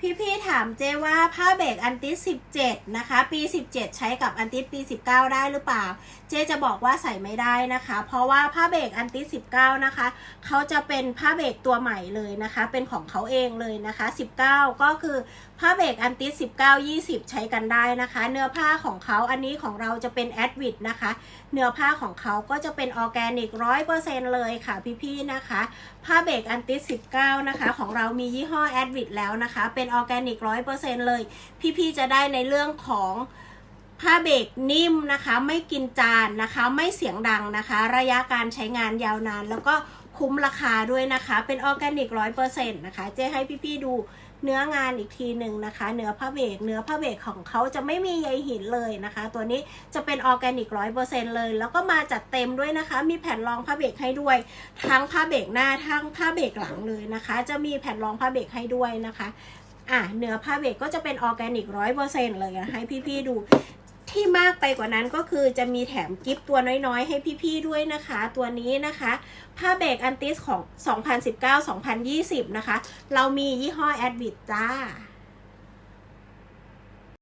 พี่ๆถามเจว่าผ้าเบรกอันติส17 นะคะ ปี 17 ใช้กับอันติสปี 19 ได้หรือเปล่า เจจะบอกว่าใส่ไม่ได้นะคะ เพราะว่าผ้าเบรกอันติส19 นะคะเขาจะเป็นผ้าเบรกตัวใหม่เลยนะคะ เป็นของเขาเองเลยนะคะ 19 ก็คือผ้าเบรกอันติส19 20 ใช้กันได้นะคะ เนื้อผ้าของเขาอันนี้ของเราจะเป็นแอดวิดนะคะ เนื้อผ้าของเขาก็จะเป็นออร์แกนิกร้อยเปอร์เซ็นเลยค่ะพี่ๆนะคะ ผ้าเบรกอันติส19 นะคะ ของเรามียี่ห้อแอดวิดแล้วนะคะเป็นออร์แกนิกร้อยเปอร์เซ็นเลย พี่ๆจะได้ในเรื่องของผ้าเบรกนิ่มนะคะ ไม่กินจานนะคะ ไม่เสียงดังนะคะ ระยะการใช้งานยาวนาน แล้วก็คุ้มราคาด้วยนะคะ เป็นออร์แกนิกร้อยเปอร์เซ็นต์นะคะ เจ๊ให้พี่ๆดูเนื้องานอีกทีหนึ่งนะคะ เนื้อผ้าเบรกเนื้อผ้าเบรกของเขาจะไม่มีใยหินเลยนะคะ ตัวนี้จะเป็นออร์แกนิกร้อยเปอร์เซ็นเลย แล้วก็มาจัดเต็มด้วยนะคะ มีแผ่นรองผ้าเบรกให้ด้วย ทั้งผ้าเบรกหน้าทั้งผ้าเบรกหลังเลยนะคะ จะมีแผ่นรองผ้าเบรกให้ด้วยนะคะ อะเนื้อผ้าเบรกก็จะเป็นออร์แกนิกร้อยเปอร์เซ็นเลยนะให้พี่ๆดูที่มากไปกว่านั้นก็คือจะมีแถมกิฟต์ตัวน้อยๆ ให้พี่ๆด้วยนะคะ ตัวนี้นะคะ ผ้าเบรกอันติสของ 2019-2020 นะคะ เรามียี่ห้อแอดวิดจ้า